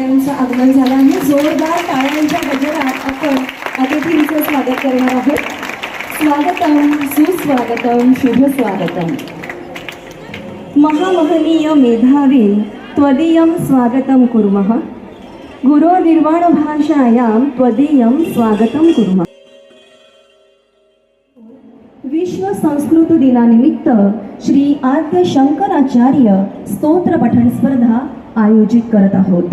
यांचं आगमन झालं आहे जोरदार टाळ्यांच्या गजरात आपण अतिथींचं स्वागत करणार आहोत. स्वागतम सुस्वागतम शुभ स्वागतम महामहनीय मेधावी त्वदीयं स्वागतं कुर्मः। गुरोनिर्वाणभाषायां त्वदीयं स्वागतं कुर्मः। संस्कृत दिनानिमित्त श्री आद्य शंकराचार्य स्तोत्र पठण स्पर्धा आयोजित करत आहोत.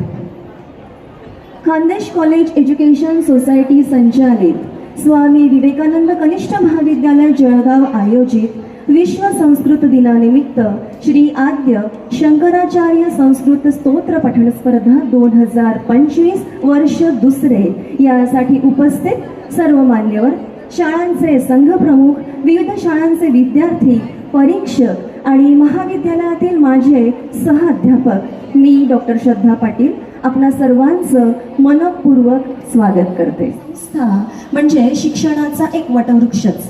खानदेश कॉलेज एज्युकेशन सोसायटी संचालित स्वामी विवेकानंद कनिष्ठ महाविद्यालय जळगाव आयोजित विश्व संस्कृत दिनानिमित्त श्री आद्य शंकराचार्य संस्कृत स्तोत्र पठण स्पर्धा दोन हजार पंचवीस वर्ष दुसरे यासाठी उपस्थित सर्व मान्यवर शाळांचे संघप्रमुख विविध शाळांचे विद्यार्थी परीक्षक आणि महाविद्यालयातील माझे सहअध्यापक मी डॉक्टर श्रद्धा पाटील आपणा सर्वांचं मनपूर्वक स्वागत करते. संस्था म्हणजे शिक्षणाचा एक वटवृक्षच.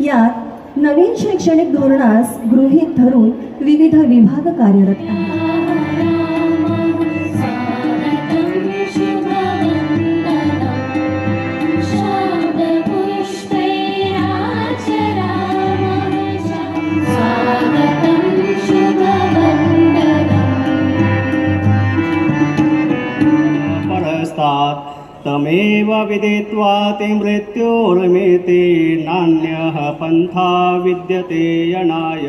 यात नवीन शैक्षणिक धोरणास गृहीत धरून विविध विभाग कार्यरत आहेत. तमेव विदित्वा ते मृत्योर्मेते नान्यः पन्था विद्यते यणाय।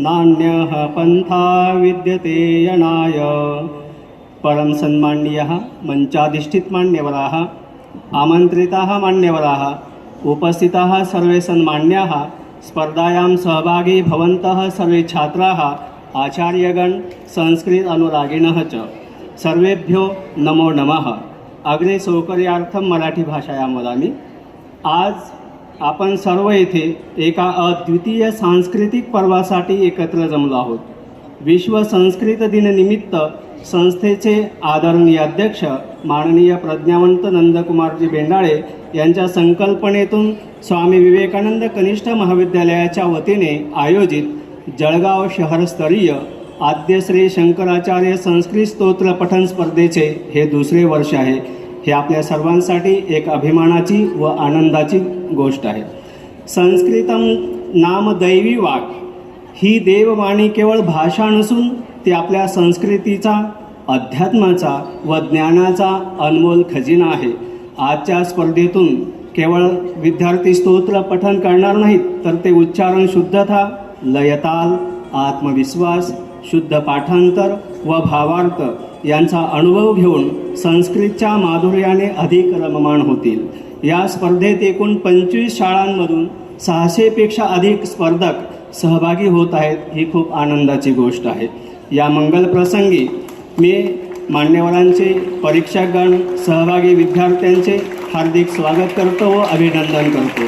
नान्यः पन्था विद्यते यणाय। परं सन्मान्यः मञ्चाधिष्ठित मान्यवराः आमन्त्रिताः मान्यवराः उपस्थिताः सर्वे सन्मान्याः स्पर्धायां सहभागी भवन्तः सर्वे छात्राः आचार्यगण संस्कृत अनुरागिणः च। सर्वेभ्यो नमो नमः। अग्रे सौकर्यार्थ मराठी भाषा या वदामि आज आपण सर्व येथे एका अद्वितीय सांस्कृतिक पर्वासाठी एकत्र जमलो आहोत. विश्व संस्कृत दिननिमित्त संस्थेचे आदरणीय अध्यक्ष माननीय प्रज्ञावंत नंदकुमारजी बेंडाळे यांच्या संकल्पनेतून स्वामी विवेकानंद कनिष्ठ महाविद्यालयाच्या वतीने आयोजित जळगाव शहरस्तरीय आद्यश्री शंकराचार्य संस्कृत स्तोत्र पठण स्पर्धेचे हे दुसरे वर्ष आहे. हे आपल्या सर्वांसाठी एक अभिमानाची व आनंदाची गोष्ट आहे. संस्कृतम नाम दैवी वाक. ही देववाणी केवळ भाषा नसून ती आपल्या संस्कृतीचा अध्यात्माचा व ज्ञानाचा अनमोल खजिना आहे. आजच्या स्पर्धेतून केवळ विद्यार्थी स्तोत्र पठन करणार नाहीत तर ते उच्चारण शुद्धता लयताल आत्मविश्वास शुद्ध पाठांतर व भावार्थ यांचा अनुभव घेऊन संस्कृतच्या माधुर्याने अधिक रममाण होतील. या स्पर्धेत एकूण पंचवीस शाळांमधून सहाशेपेक्षा अधिक स्पर्धक सहभागी होत आहेत ही खूप आनंदाची गोष्ट आहे. या मंगल प्रसंगी मी मान्यवरांचे परीक्षकगण सहभागी विद्यार्थ्यांचे हार्दिक स्वागत करतो व अभिनंदन करतो.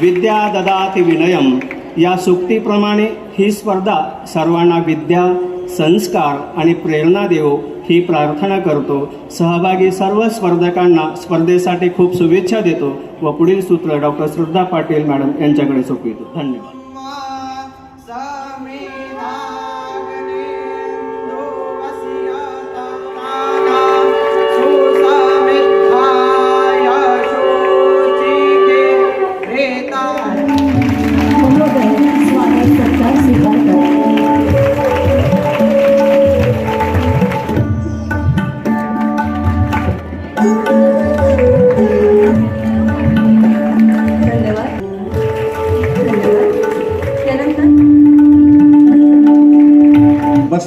विद्या ददात विनयम या सुक्तीप्रमाणे ही स्पर्धा सर्वांना विद्या संस्कार आणि प्रेरणा देऊ ही प्रार्थना करतो. सहभागी सर्व स्पर्धकांना स्पर्धेसाठी खूप शुभेच्छा देतो व पुढील सूत्र डॉक्टर श्रद्धा पाटील मॅडम यांच्याकडे सोपवितो. धन्यवाद.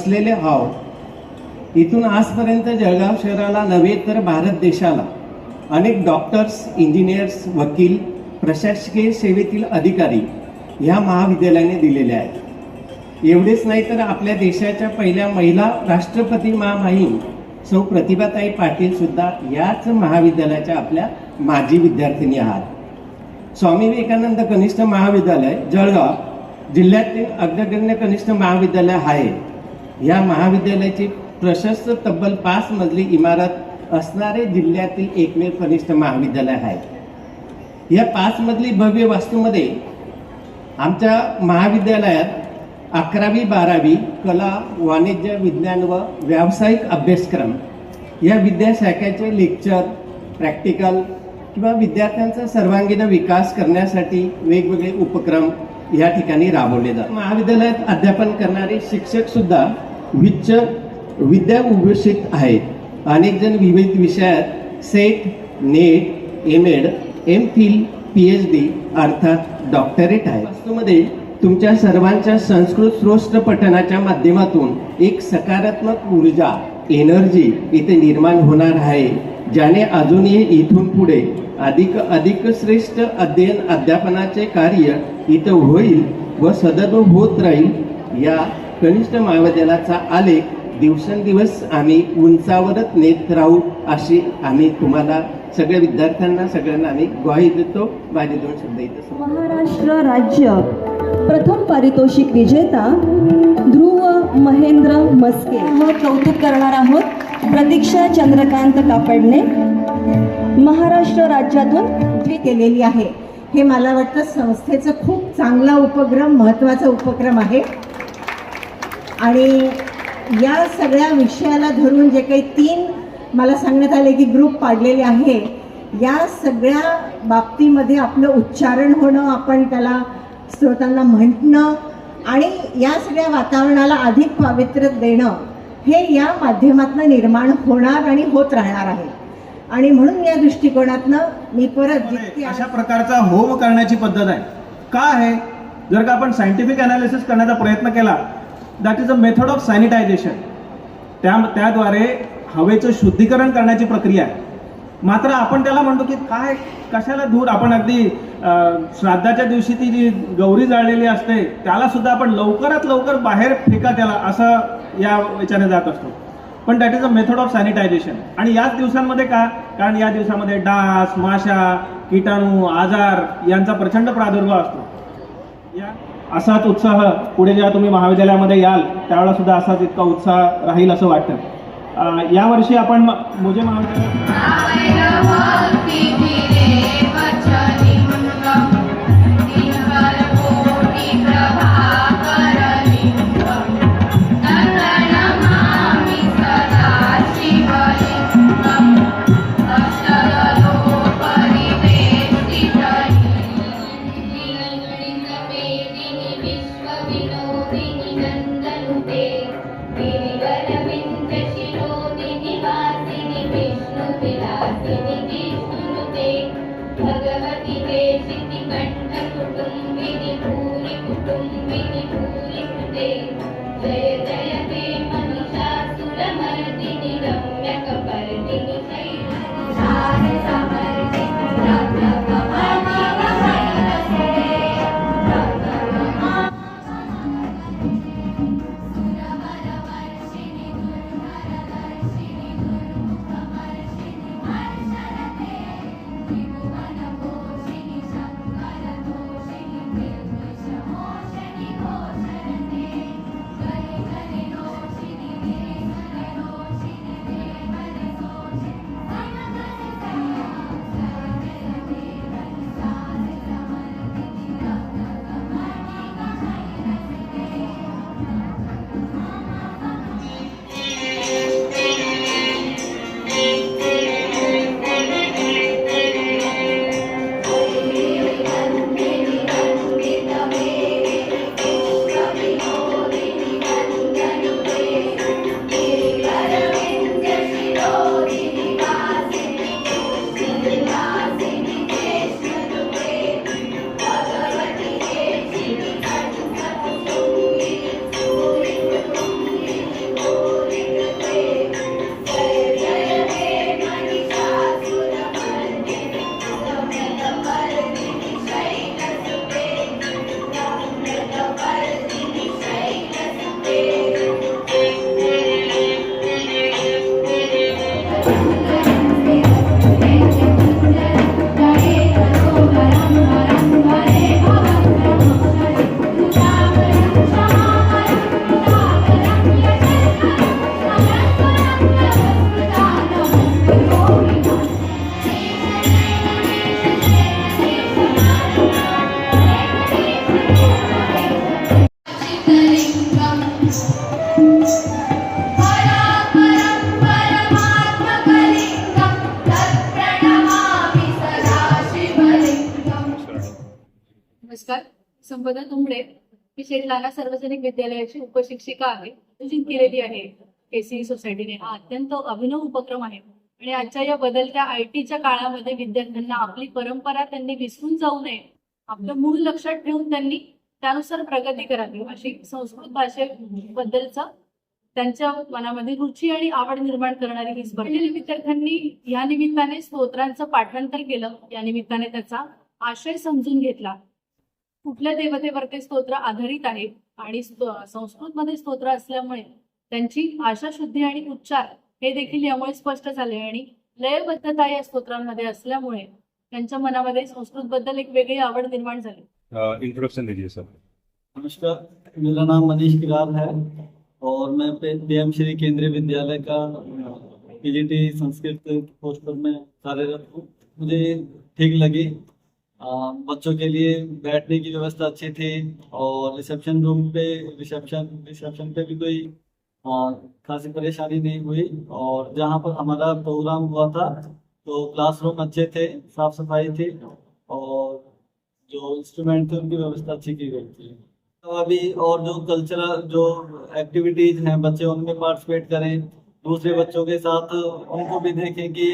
बसलेले आहोत इथून आजपर्यंत जळगाव शहराला नव्हे तर भारत देशाला. अनेक डॉक्टर्स इंजिनियर्स वकील प्रशासकीय सेवेतील अधिकारी ह्या महाविद्यालयाने दिलेले आहेत. एवढेच नाही तर आपल्या देशाच्या पहिल्या महिला राष्ट्रपती महामाहीम सौ प्रतिभाताई पाटील सुद्धा याच महाविद्यालयाच्या आपल्या माजी विद्यार्थिनी आहात. स्वामी विवेकानंद कनिष्ठ महाविद्यालय जळगाव जिल्ह्यातील अग्रगण्य कनिष्ठ महाविद्यालय आहे. या महाविद्यालयाची प्रशस्त तब्बल पाच मजली इमारत असणारे जिल्ह्यातील एकमेव कनिष्ठ महाविद्यालय आहे. या पाच मजली भव्य वास्तूमध्ये आमच्या महाविद्यालयात अकरावी बारावी कला वाणिज्य विज्ञान व व्यावसायिक अभ्यासक्रम या विद्याशाखेचे लेक्चर प्रॅक्टिकल किंवा विद्यार्थ्यांचा सर्वांगीण विकास करण्यासाठी वेगवेगळे उपक्रम या ठिकाणी राबवले जातात. महाविद्यालयात अध्यापन करणारे शिक्षक सुद्धा विच्च विद्याभूषित आहेत. अनेक जण विविध विषयात SET NET M Ed M Phil P H D अर्थात डॉक्टरेट आहे वास्तूमध्ये तुमच्या सर्वांच्या संस्कृत श्रोष्ठ पठणाच्या माध्यमातून एक सकारात्मक ऊर्जा एनर्जी इथे निर्माण होणार आहे ज्याने अजूनही इथून पुढे अधिक अधिक श्रेष्ठ अध्ययन अध्यापनाचे कार्य इथं होईल व सदत होत राहील. या कनिष्ठ महाविद्यालयाचा आलेख दिवसेंदिवस आम्ही उंचावरच नेत राहू अशी आम्ही तुम्हाला सगळ्या विद्यार्थ्यांना सगळ्यांना आम्ही ग्वाही देतो. माझे दोन शब्द इथं. महाराष्ट्र राज्य प्रथम पारितोषिक विजेता ध्रुव महेंद्र मस्के. व कौतुक करणार आहोत प्रतीक्षा चंद्रकांत कापडणे. महाराष्ट्र राज्यातून उभी केलेली आहे? हे मला वाटतं संस्थेचं खूप चांगला उपक्रम महत्त्वाचा उपक्रम आहे. आणि या सगळ्या विषयाला धरून जे काही तीन मला सांगण्यात आले की ग्रुप पाडलेले आहे या सगळ्या बाबतीमध्ये आपलं उच्चारण होणं आपण त्याला स्रोतांना म्हटणं आणि या सगळ्या वातावरणाला अधिक पावित्र्य देणं हे या माध्यमातून निर्माण होणार आणि होत राहणार आहे. आणि म्हणून या दृष्टिकोनातनं मी परत अशा प्रकारचा होम करण्याची पद्धत आहे. का आहे? जर का आपण सायंटिफिक अनालिसिस करण्याचा प्रयत्न केला that is a method of sanitisation त्या त्याद्वारे हवेचं शुद्धीकरण करण्याची प्रक्रिया आहे. मात्र आपण त्याला म्हणतो की काय कशाला धूर? आपण अगदी श्राद्धाच्या दिवशी ती जी गौरी जाळलेली असते त्याला सुद्धा आपण लवकरात लवकर बाहेर फेका त्याला असं या याच्याने जात असतो. पण that is a method of sanitisation आणि याच दिवसांमध्ये का? कारण या दिवसामध्ये डास माशा किटाणू आजार यांचा प्रचंड प्रादुर्भाव असतो. या असाच उत्साह पुढे जेव्हा तुम्ही महाविद्यालयामध्ये याल त्यावेळेला सुद्धा असाच इतका उत्साह राहील असं वाटतं. यावर्षी आपण म- महाविद्यालय संपदा तुमडे मी शेटलाना सार्वजनिक विद्यालयाची उपशिक्षिका आहे आयोजित केलेली आहे एसी सोसायटीने हा अत्यंत अभिनव उपक्रम आहे. आणि आजच्या या बदलत्या आय टीच्या काळामध्ये विद्यार्थ्यांना आपली परंपरा त्यांनी विसरून जाऊ नये. आपलं मूळ लक्षात ठेवून त्यांनी त्यानुसार प्रगती करावी अशी संस्कृत भाषेबद्दलचा त्यांच्या मनामध्ये रुची आणि आवड निर्माण करणारी ही स्पर्धा विद्यार्थ्यांनी या निमित्ताने स्तोत्रांचं पाठांतर केलं. या निमित्ताने त्याचा आशय समजून घेतला. कुठल्या देवतेवर ते स्तोत्र आधारित आहे आणि संस्कृत मध्ये स्तोत्र असल्यामुळे त्यांची भाषा शुद्धी आणि उच्चार हे देखील यामुळे स्पष्ट झाले आणि लयबद्धता या स्तोत्रांमध्ये असल्यामुळे त्यांच्या मनामध्ये संस्कृत बद्दल एक वेगळी आवड निर्माण झाली. इंट्रोडक्शन दीजिए सर. नमस्कार मेरा नाम मनीष किरार है और मैं पीएम श्री केंद्रीय विद्यालय का पीजीटी संस्कृत पोस्ट पर मैं कार्यरत हूँ। मुझे ठीक लगी बच्चों के लिए बैठने की व्यवस्था अच्छी थी और रिसेप्शन रूम पे, रिसेप्शन रिसेप्शन पे भी कोई खासी परेशानी नहीं हुई और जहाँ पर हमारा प्रोग्राम हुआ था तो क्लासरूम अच्छे थे साफ़ सफ़ाई थी और जो इंस्ट्रूमेंट थे, उनकी व्यवस्था अच्छी की गई थी। तो अभी और जो कल्चरल जो एक्टिविटीज़ हैं, बच्चे उनमें पार्टिसिपेट करें, दूसरे बच्चों के साथ उनको भी देखें कि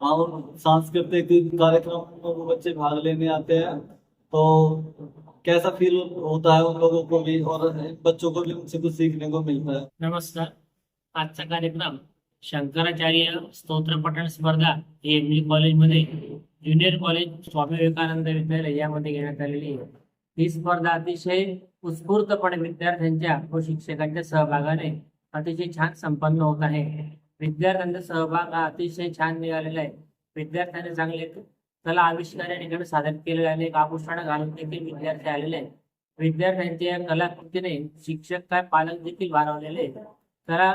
हम सांस्कृतिक कार्यक्रम में वो बच्चे भाग लेने आते हैं। तो कैसा फील होता है उन लोगों को भी और बच्चों को भी उनसे कुछ सीखने को मिलता है? नमस्कार। आजचा कार्यक्रम शंकराचार्य स्तोत्र पठण स्पर्धा ही एम कॉलेजमध्ये ज्युनियर कॉलेज स्वामी विवेकानंद विद्यालय यामध्ये घेण्यात आलेली आहे. ही स्पर्धा अतिशय उत्स्फूर्तपणे विद्यार्थ्यांच्या व शिक्षकांच्या सहभागाने अतिशय छान संपन्न होत आहे. विद्यार्थ्यांचा सहभाग हा अतिशय छान निघालेला आहे. विद्यार्थ्यांनी चांगले कला आविष्कार या ठिकाणी सादर केलेले आणि एक आभूषण घालून देखील विद्यार्थी आलेले आहेत. विद्यार्थ्यांच्या या कलाकृतीने शिक्षक काय पालक देखील भारावलेले आहेत. कला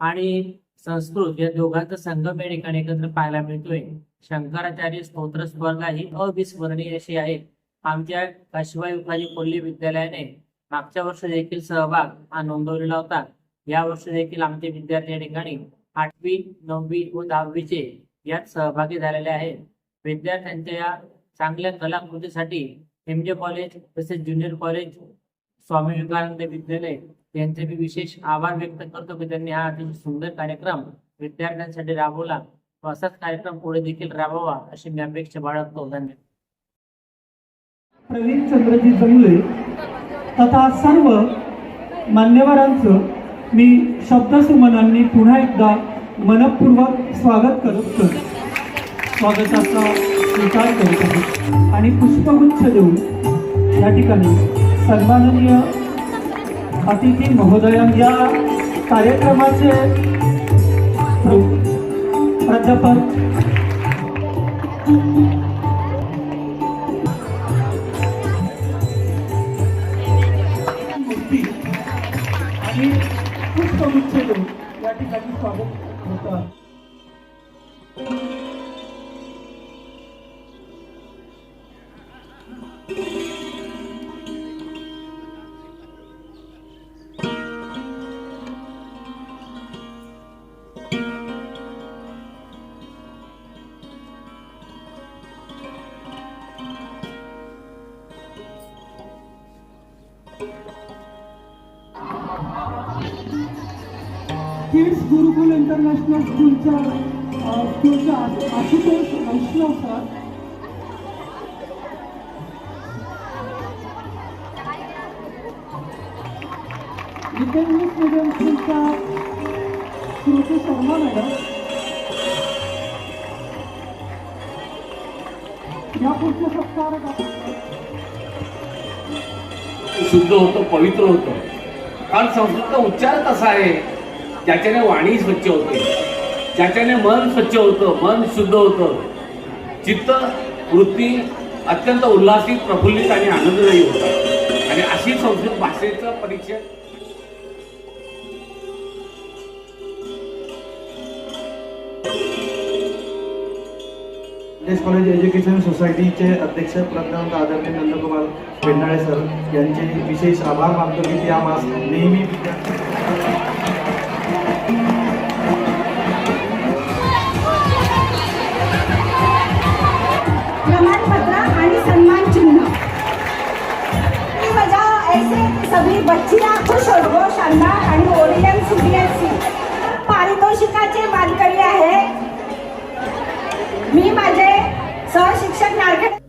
आणि संस्कृत या दोघांचा संगम या ठिकाणी एकत्र पाहायला मिळतोय. शंकराचार्य स्तोत्र स्पर्धा ही अविस्मरणीय अशी आहे. आमच्या काशीबाई उपाजी कोल्हे विद्यालयाने मागच्या वर्षी देखील सहभाग हा नोंदवलेला होता. या वर्षी देखील आमचे विद्यार्थी या ठिकाणी आठवी नववी व दहावीचे यात सहभागी झालेले आहेत. विद्यार्थ्यांच्या या चांगल्या कलाकृतीसाठी एम जे कॉलेज तसेच ज्युनियर कॉलेज स्वामी विवेकानंद विद्यालय यांचे मी विशेष आभार व्यक्त करतो की त्यांनी हा अतिशय सुंदर कार्यक्रम विद्यार्थ्यांसाठी राबवला व असाच कार्यक्रम पुढे देखील राबवावा अशी मी अपेक्षा बाळगतो. धन्यवाद. प्रवीण चंद्रजी जंगले तथा सर्व मान्यवरांचं मी शब्दसुमनांनी पुन्हा एकदा मनपूर्वक स्वागत करतो स्वागताचा स्वीकार करत आहे. आणि पुष्पगुच्छ देऊन या ठिकाणी सन्माननीय अतिथी महोदया या कार्यक्रमाचे प्र- प्राध्यापक पुष्पगुच्छ देऊन या ठिकाणी स्वागत होतं किड्स गुरुकुल इंटरनॅशनल स्कूलच्या स्कूलच्या Ashutosh Vaishnav sir English medium स्कूलच्या श्रुती शर्मा मॅडम या पुढच्या सत्कार शुद्ध होतं पवित्र होतं. कारण संस्कृतचा उच्चार कसा आहे? ज्याच्याने वाणी स्वच्छ होते ज्याच्याने मन स्वच्छ होतं मन शुद्ध होतं चित्त वृत्ती अत्यंत उल्हासित प्रफुल्लित आणि आनंददायी होतात आणि अशी संस्कृत भाषेचं परिचय कॉलेज एज्युकेशन सोसायटीचे अध्यक्ष प्रज्ञावंत आदरणीय नंदकुमार पेंडाळे सर यांचे विशेष आभार मानतो की त्या मास नेहमी सगळी बच्चिया खुश होतो शानदार आणि ओरियन सीबीएसई पारितोषिकाचे मानकरी आहे. मी माझे सहशिक्षक नारखेड